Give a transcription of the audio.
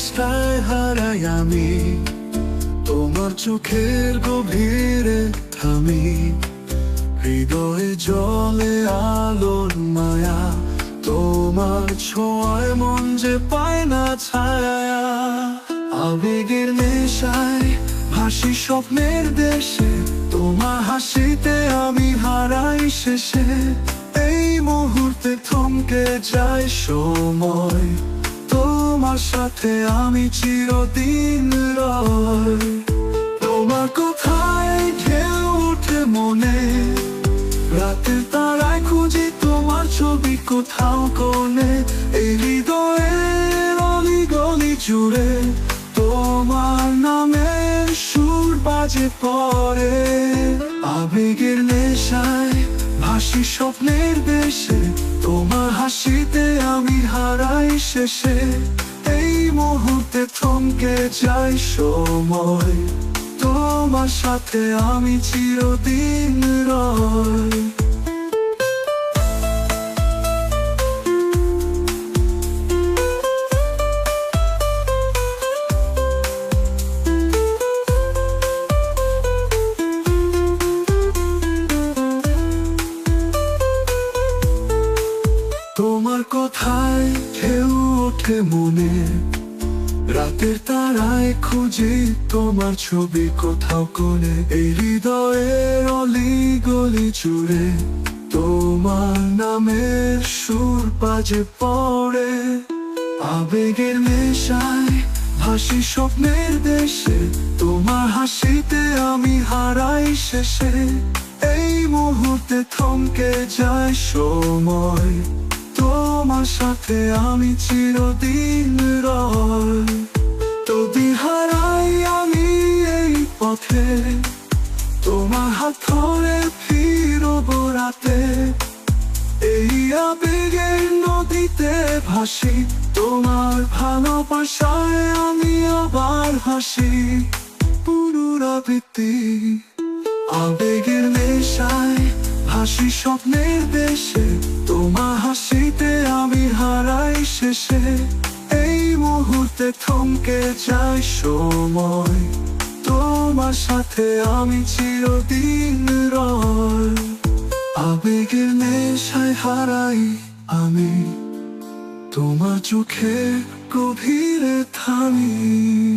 নেশায় হারাই আমি। তোমার চোখের গভীরে থামি। হৃদয়ে জলে আলোর মায়া, তোমার ছোঁয়ায় মন যে পায় না ছায়া। আবেগের নেশায় হাসি স্বপ্নের দেশে, তোমার হাসিতে আমি হারাই শেষে। এই মুহূর্তে থমকে যায় সময়। সাথে আমি চিরদিন তোমার কোথায় ঢেউ উঠে মনে। রাতে তারায় খুঁজি তোমার ছবি কোথাও কোনে এই হৃদয়ের অলি গলি জুড়ে তোমার নামের সুর বাজে পরে। আবেগের নেশায় ভাসি স্বপ্নের দেশে। তোমার হাসিতে আমি হারাই শেষে। মুহূর্তে থমকে যাই সময়। তোমার সাথে আমি চিরদিন রয় তোমার কথায় ঢেউ ওঠে মনে। রাতের তারায় খুঁজি তোমার ছবি কোথাও কোনে এই হৃদয়ের অলি গলি জুড়ে তোমার নামের সুর বাজে পড়ে। আবেগের নেশায় হাসি স্বপ্নের দেশে, তোমার হাসিতে আমি হারাই শেষে। এই মুহূর্তে থমকে যায় সময়। সাথে আমি চিরদিন রয় তবি হারাই আমি এই পথে, তোমার হাত ধরে ফিরব রাতে। এই আবেগের নদীতে ভাসি, তোমার ভালোবাসায় আমি আবার হাসি। পুনরাবৃত্তি, আবেগের নেশায় হাসি স্বপ্নের দেশে তোমা হাসিতে আমি হারাই শেষে। এই মুহূর্তে থমকে যাই সময়, তোমার সাথে আমি চিরদিন রয়। আবেগের নেশায় হারাই আমি, তোমার চোখে গভীরে থামি।